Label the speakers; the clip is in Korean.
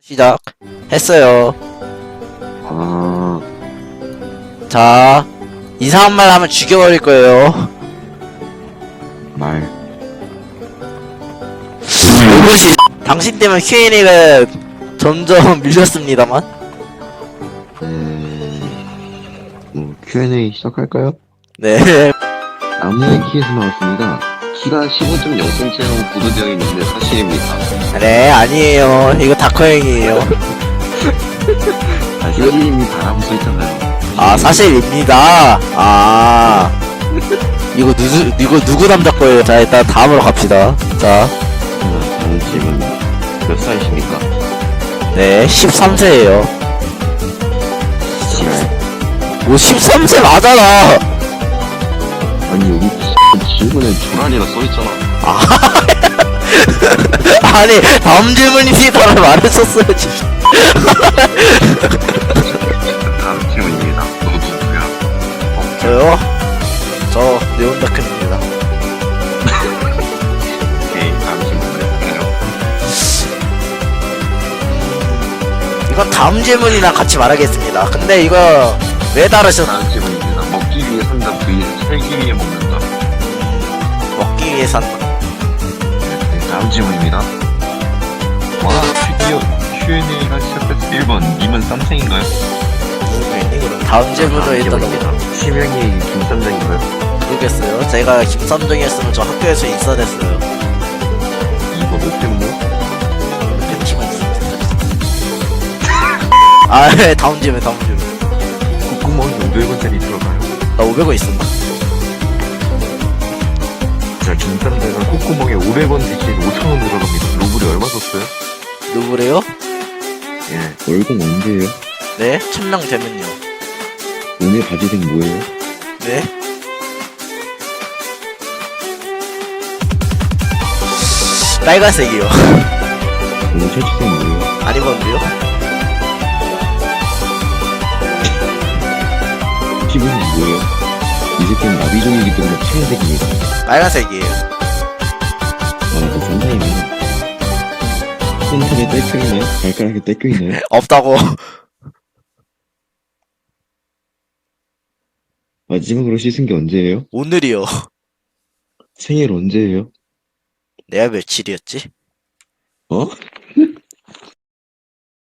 Speaker 1: 시작 했어요.
Speaker 2: 아,
Speaker 1: 자 이상한 말 하면 죽여버릴 거예요.
Speaker 2: 말.
Speaker 1: 이것이 당신 때문에 Q&A가 점점 밀렸습니다만.
Speaker 2: 음, 뭐, Q&A 시작할까요?
Speaker 1: 네.
Speaker 2: 나무의 키에서 나왔습니다. 키가 15.0cm라고 보도되어 있는데 사실입니까?
Speaker 1: 네 아니에요. 이거 다커형이에요.
Speaker 2: 사실이 다라고 써있잖아요.
Speaker 1: 아 사실입니다. 아 이거 누구 이거 누구 남자 거예요? 자 일단 다음으로 갑시다. 자,
Speaker 2: 자, 다음 질문. 몇 살이십니까?
Speaker 1: 네 13세예요.
Speaker 2: 지랄.
Speaker 1: 뭐 13세 맞아라.
Speaker 2: 질문에 조란이라 써있잖아.
Speaker 1: 아니 다음 질문입니다라고 말했었어야지.
Speaker 2: 다음 질문입니다. 너 누구야?
Speaker 1: 저요? 저 레온다크입니다.
Speaker 2: 오케이, 다음 질문 해볼까요?
Speaker 1: 이건 다음 질문이랑 같이 말하겠습니다. 근데 이거 왜 다르셨?
Speaker 2: 다음 질문입니다. 먹기 위해 산다 vs 살기 위해 먹는다.
Speaker 1: 먹기 위해 산.
Speaker 2: 네, 다음 질문입니다. 와, 드디어 Q&A가 시작됐어. 1번, 님은 쌈생인가요?
Speaker 1: 다음 질문으로 일단 넘
Speaker 2: 치명이 김쌈장인가요?
Speaker 1: 모르겠어요. 제가 김삼정이었으면 저 학교에서 인사됐어요.
Speaker 2: 2번, 오펜모?
Speaker 1: 팬티만 있으면 아, 네, 다음 질문, 다음 질문.
Speaker 2: 콧구멍이 500원짜리 들어가요.
Speaker 1: 나 500원 있었나?
Speaker 2: 자, 김쌈장은 콧구멍에 500원 대신 5천원 들어갑니다. 로블이 얼마 썼어요?
Speaker 1: 누구래요?
Speaker 2: 예. 월급 언제예요?
Speaker 1: 네, 천명 되면요.
Speaker 2: 오늘 바지색 뭐예요?
Speaker 1: 네. 빨간색이요.
Speaker 2: 오늘 셔츠색 뭐예요?
Speaker 1: 안 입었는데요?
Speaker 2: 피부색 뭐예요? 이 새끼는 나비종이기 때문에 파란색입니다.
Speaker 1: 빨간색이에요.
Speaker 2: 아, 나 산타이네. 손톱에 떼끌이네? 발가락에 떼끌이네?
Speaker 1: 없다고.
Speaker 2: 마지막으로 씻은 게 언제예요?
Speaker 1: 오늘이요.
Speaker 2: 생일 언제예요?
Speaker 1: 내가 며칠이었지?
Speaker 2: 어?